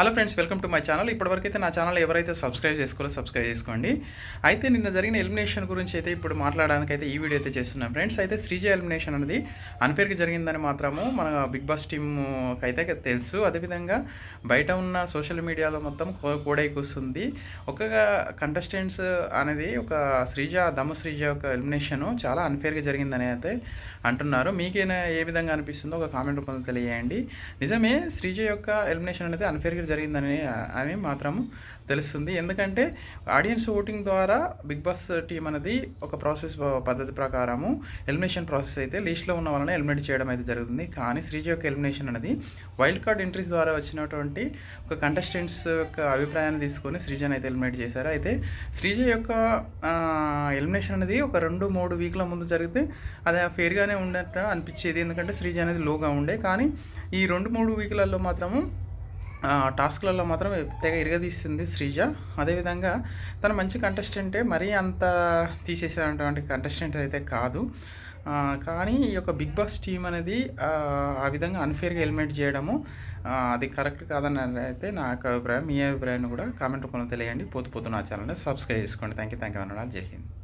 Hello friends welcome to my channel. ఇప్పటివరకైతే నా channel ఎవరైతే subscribe చేసుకోవాలో సబ్స్క్రైబ్ చేసుకోండి. అయితే నిన్న జరిగిన ఎలిమినేషన్ గురించి అయితే ఇప్పుడు మాట్లాడడానికి అయితే ఈ వీడియో అయితే చేస్తున్నాం ఫ్రెండ్స్. అయితే శ్రీజ ఎలిమినేషన్ అనేది అన్ఫేర్గా జరిగిందని మాత్రము మన బిగ్ బాస్ టీమ్కి అయితే తెలుసు. అదేవిధంగా బయట ఉన్న సోషల్ మీడియాలో మొత్తం కో- కోడై కూస్తుంది ఒక కంటెస్టెంట్స్ అనేది ఒక శ్రీజ దమ్ము శ్రీజ యొక్క ఎలిమినేషన్ చాలా అన్ఫేర్గా జరిగిందని అయితే అంటున్నారు. మీకైనా ఏ విధంగా అనిపిస్తుందో ఒక కామెంట్ రూపంలో తెలియజేయండి. నిజమే శ్రీజ యొక్క ఎలిమినేషన్ అనేది అన్ఫేర్గా జరిగిందని అని మాత్రం తెలుస్తుంది. ఎందుకంటే ఆడియన్స్ ఓటింగ్ ద్వారా బిగ్ బాస్ టీం అనేది ఒక ప్రాసెస్ పద్ధతి ప్రకారము ఎలిమినేషన్ ప్రాసెస్ అయితే లిస్ట్లో ఉన్న వాళ్ళని ఎలిమినేట్ చేయడం అయితే జరుగుతుంది. కానీ శ్రీజ యొక్క ఎలిమినేషన్ అనేది వైల్డ్ కార్డ్ ఎంట్రీస్ ద్వారా వచ్చినటువంటి ఒక కంటెస్టెంట్స్ యొక్క అభిప్రాయాన్ని తీసుకొని శ్రీజని అయితే ఎలిమినేట్ చేశారు. అయితే శ్రీజ యొక్క ఎలిమినేషన్ అనేది ఒక రెండు మూడు వీక్ల ముందు జరిగితే అది ఫేర్గానే ఉన్నట్టు అనిపించేది. ఎందుకంటే శ్రీజ అనేది లోగా ఉండే. కానీ ఈ రెండు మూడు వీక్లలో మాత్రము టాస్క్లలో మాత్రం తెగ ఇరగదీస్తుంది శ్రీజ. అదేవిధంగా తను మంచి కంటెస్టెంటే మరీ అంత తీసేసేటువంటి కంటెస్టెంట్ అయితే కాదు. కానీ ఈ యొక్క బిగ్ బాస్ టీం అనేది ఆ, విధంగా అన్ఫేర్గా ఎలిమినేట్ చేయడము అది కరెక్ట్ కాదని అయితే నా యొక్క అభిప్రాయం మీ అభిప్రాయాన్ని కూడా కామెంట్ రూపంలో తెలియండి పోతు పోతు నా ఛానల్ని సబ్స్క్రైబ్ చేసుకోండి. థ్యాంక్ యూ థ్యాంక్ యూ అన్నాడు జై హింద్.